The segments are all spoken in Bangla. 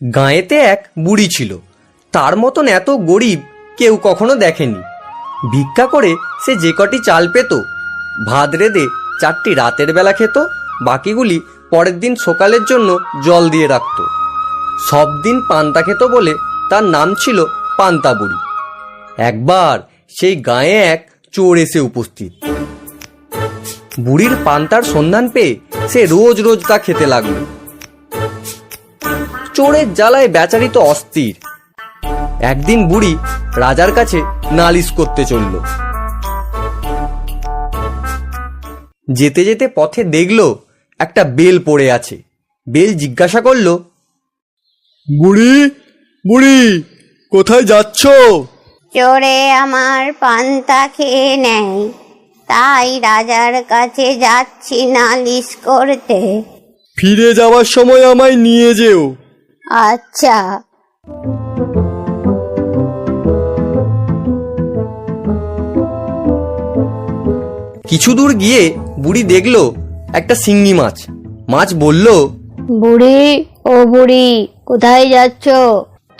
গাঁয়েতে এক বুড়ি ছিল। তার মতন এত গরিব কেউ কখনো দেখেনি। ভিক্ষা করে সে যে কটি চাল পেত, ভাত রেঁধে চারটি রাতের বেলা খেত, বাকিগুলি পরের দিন সকালের জন্য জল দিয়ে রাখত। সব দিন পান্তা খেত বলে তার নাম ছিল পান্তা বুড়ি। একবার সেই গায়ে এক চোর এসে উপস্থিত। বুড়ির পান্তার সন্ধান পেয়ে সে রোজ রোজ তা খেতে লাগল। চোরের জ্বালায় বেচারি তো অস্থির। একদিন বুড়ি রাজার কাছে নালিশ করতে চলল। যেতে যেতে পথে দেখল একটা বেল পড়ে আছে। বেল জিজ্ঞাসা করল বুড়ি বুড়ি কোথায় যাচ্ছ? চোরে আমার পান্তা খেয়ে নেয় তাই রাজার কাছে যাচ্ছি নালিশ করতে। ফিরে যাওয়ার সময় আমায় নিয়ে যেও। আচ্ছা। কিছু দূর গিয়ে বুড়ি দেখল একটা শিঙ্গি মাছ। মাছ বলল বুড়ি ও বুড়ি কোথায় যাচ্ছ?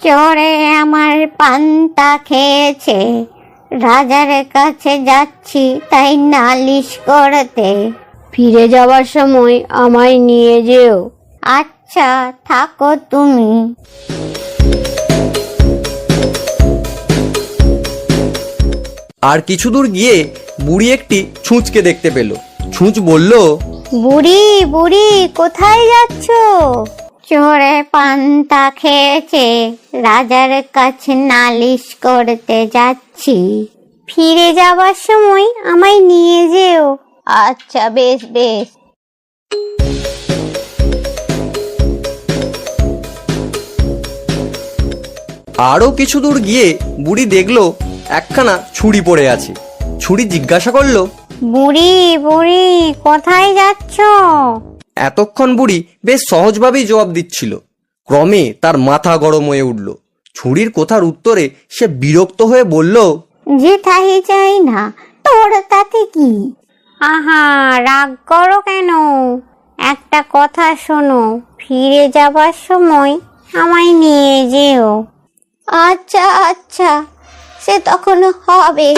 চোরে আমার পান্তা খেয়েছে। রাজার কাছে যাচ্ছি তাই নালিশ করতে। ফিরে যাওয়ার সময় আমায় নিয়ে যেও। আচ্ছা। থাকো তুমি। আর কিছু দূর গিয়ে বুড়ি একটি ছুঁচকে দেখতে পেল। ছুঁচ বলল বুড়ি বুড়ি কোথায় যাচ্ছ? চোরে পান্তা খেয়েছে রাজার কাছে নালিশ করতে যাচ্ছি। ফিরে যাবার সময় আমায় নিয়ে যেও। আচ্ছা বেশ বেশ। আরও কিছু দূর গিয়ে বুড়ি দেখল একখানা ছুরি পড়ে আছে। ছুরি জিজ্ঞাসা করল বুড়ি বুড়ি কোথায় যাচ্ছ? এতক্ষণ বুড়ি বেশ সহজভাবেই জবাব দিচ্ছিল। ক্রমে তার মাথা গরম হয়ে উঠল। ছুরির কথার উত্তরে সে বিরক্ত হয়ে বলল যেথাই চাই না তোর তাতে কি? আহা রাগ করো কেন? একটা কথা শোনো ফিরে যাবার সময় আমায় নিয়ে যেও। আচ্ছা আচ্ছা সে তখন হবে।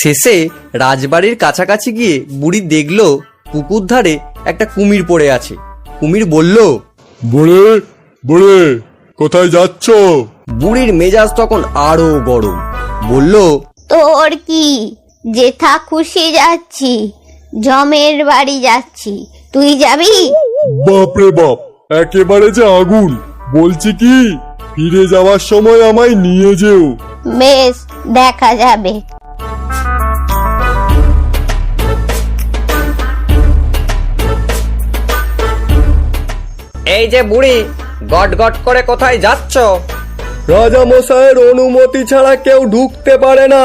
শেষে রাজবাড়ির কাছাকাছি গিয়ে বুড়ি দেখল পুকুর ধারে একটা কুমির পড়ে আছে। কুমির বলল বুড়ি বুড়ি কোথায় যাচ্ছ? বুড়ির মেজাজ তখন আরও গরম। বলল তোর কি? যেথা খুশি যাচ্ছি জমের বাড়ি যাচ্ছি তুই যাবি? বাপরে বাপ একেবারে যে আগুন। বলছি কি ফিরে যাওয়ার সময় আমায় নিয়ে যেও। বেশ দেখা যাবে। এই যে বুড়ি গট গট করে কোথায় যাচ্ছ? রাজা মশাইয়ের অনুমতি ছাড়া কেউ ঢুকতে পারে না।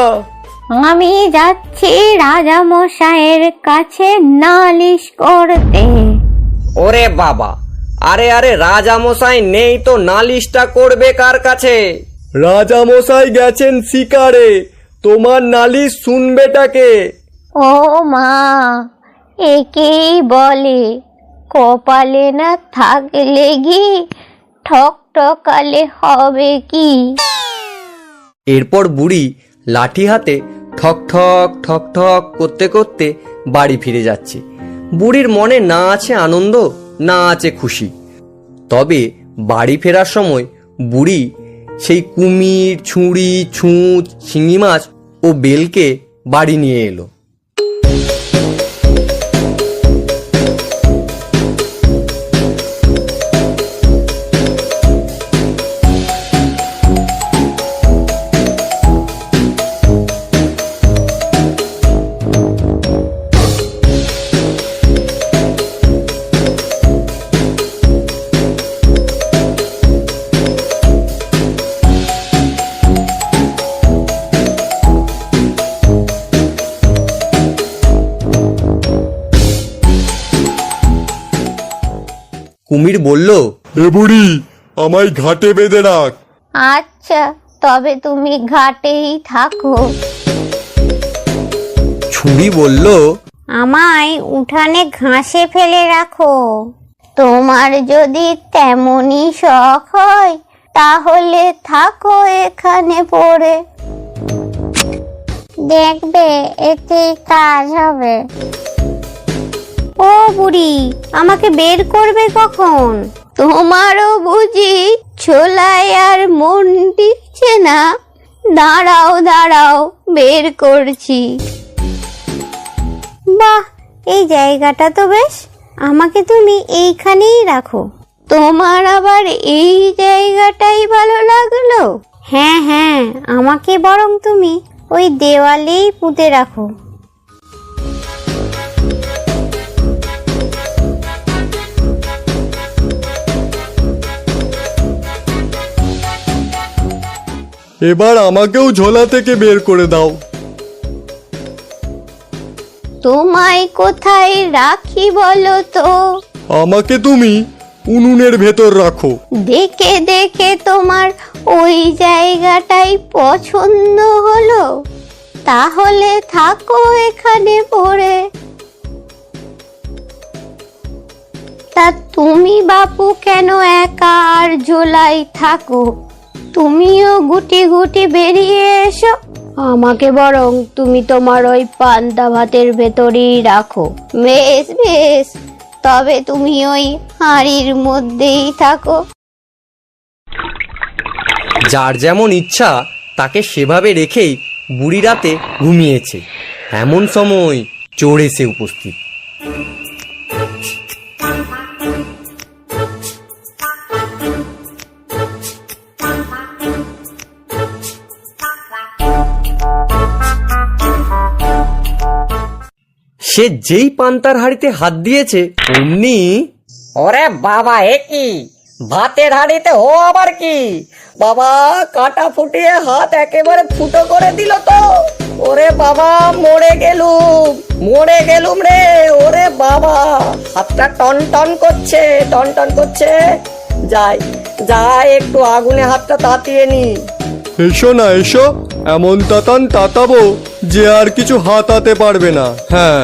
আমি যাচ্ছি রাজা মশাইয়ের কাছে নালিশ করতে। ওরে বাবা আরে আরে রাজামশাই নেই তো নালিশটা করবে কার কাছে? রাজা মশাই গেছেন শিকারে তোমার নালিশ শুনবেটাকে ও মা একেই বলে কপালে না থাকলে গি ঠক ঠকালে হবে কি? এরপর বুড়ি লাঠি হাতে ঠক ঠক ঠক ঠক করতে করতে বাড়ি ফিরে যাচ্ছে। বুড়ির মনে না আছে আনন্দ, না আছে খুশি। তবে বাড়ি ফেরার সময় বুড়ি সেই কুমির, ছুঁড়ি, ছুঁচ, শিঙি মাছ ও বেলকে বাড়ি নিয়ে এলো। কুমির বলল এ বুড়ি আমায় ঘাটে বেঁধে রাখ। আচ্ছা তবে তুমি ঘাটেই থাকো। ছুরি বলল আমায় উঠানে ঘাসে ফেলে রাখো। তোমার যদি তেমনই শখ হয় তাহলে থাকো এখানে পড়ে। দেখবে এতে কাজ হবে। ও বুড়ি আমাকে বের করবে কখন? তোমারও বুঝি ছোলায় আর মন টিকছে না। দাঁড়াও দাঁড়াও বের করছি। বাহ এই জায়গাটা তো বেশ। আমাকে তুমি এইখানেই রাখো। তোমার আবার এই জায়গাটাই ভালো লাগল? হ্যাঁ হ্যাঁ আমাকে বরং তুমি ওই দেওয়ালেই পুঁতে রাখো। এবার আমাকেও ঝোলা থেকে বের করে দাও। তোমায় কোথায় রাখি বলো তো? আমাকে তুমি উনুনের ভেতর রাখো। দেখে দেখে তোমার ওই জায়গাটাই পছন্দ হলো। তাহলে থাকো এখানে পড়ে। তা তুমি বাপু কেন একা আর ঝোলাই থাকো? তুমিও গুটি গুটি বেরিয়ে এসো। আমাকে বরং তুমি তোমার ওই পান্তা ভাতের ভেতরেই রাখো। বেশ বেশ। তবে তুমি ওই হাঁড়ির মধ্যেই থাকো। যার যেমন ইচ্ছা, তাকে সেভাবে রেখেই বুড়ি রাতে ঘুমিয়েছে। এমন সময় চোর এসে উপস্থিত। সে যেই পান্তার হাড়িতে হাত দিয়েছে অমনি ওরে বাবা এ কি? ভাতের হাঁড়িতে ও আবার কি? বাবা কাটা ফুটিয়ে হাত একেবারে ফুটো করে দিল তো। ওরে বাবা মরে গেলুম মরে গেলুম রে ওরে বাবা। হাতটা টন টন করছে টন টন করছে। যাই যাই একটু আগুনে হাতটা তাতিয়ে নি। এসো না এসো। এমন তাতান তাতাবো যে আর কিছু হাতাতে পারবে না। হ্যাঁ।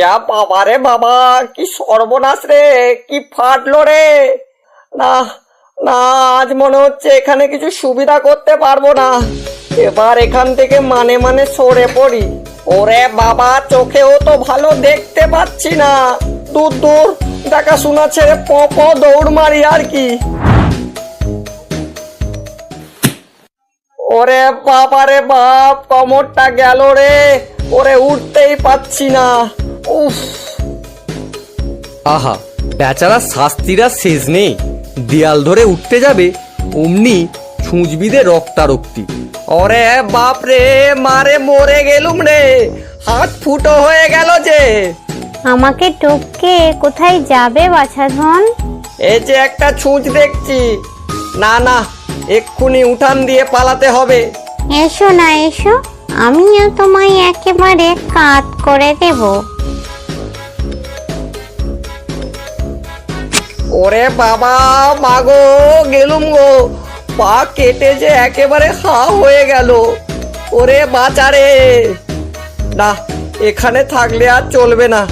ইয়া বাবা রে বাবা, কি সর্বনাশ রে, কি ফাটলো রে। না না, আজ মনে হচ্ছে এখানে কিছু সুবিধা করতে পারব না। এবার এখান থেকে মানে মানে সরে পড়ি। ওরে বাবা, চোখেও তো ভালো দেখতে পাচ্ছি না। দূর দূর, দেখাশোনা ছেড়ে প প দৌড় মারি আর কি। ওরে বাবা রে বাপ, কমরটা গেল রে। ওরে উঠতেই পাচ্ছি না। উফ। আহা বেচারা শাস্তিরা শেষ নেই। দেয়াল ধরে উঠতে যাবে অমনি ছুঁচবিদে রক্তারক্তি। ওরে বাপ রে মারে মরে গেলুম রে। হাত ফুটো হয়ে গেল যে। আমাকে টপকে কোথায় যাবে বাছাধন? এই যে একটা ছুঁচ দেখছি। না না এক্ষুনি উঠান দিয়ে পালাতে হবে। এসো না এসো। আমিও তোমায় একেবারে কাত করে দেব। ওরে বাবা মাগো গেলুম গো। পা কেটে যে একেবারে হা হয়ে গেল। ওরে বাঁচারে। না, এখানে থাকলে আর চলবে না।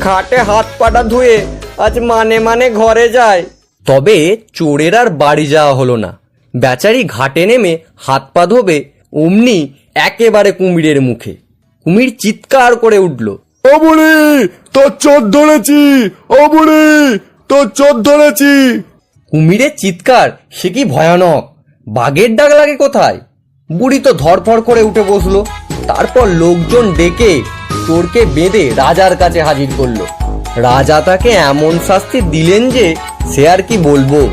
ঘাটে হাত পাটা ধুয়ে আজ মানে মানে ঘরে যায়। তবে চোরের আর বাড়ি যাওয়া হলো না। বেচারি ঘাটে নেমে হাত পা ধোবে, অমনি একেবারে কুমিরের মুখে। কুমির চিৎকার করে উঠল ও বুড়ি তোর চোর ধরেছি ও বুড়ি তোর চোর ধরেছি। কুমিরের চিৎকার, সে কি ভয়ানক? বাঘের ডাক লাগে কোথায়? বুড়ি তো ধরফর করে উঠে বসল। তারপর লোকজন ডেকে চোরকে বেঁধে রাজার কাছে হাজির করল। রাজা তাকে এমন শাস্তি দিলেন যে সে আর কি বলব?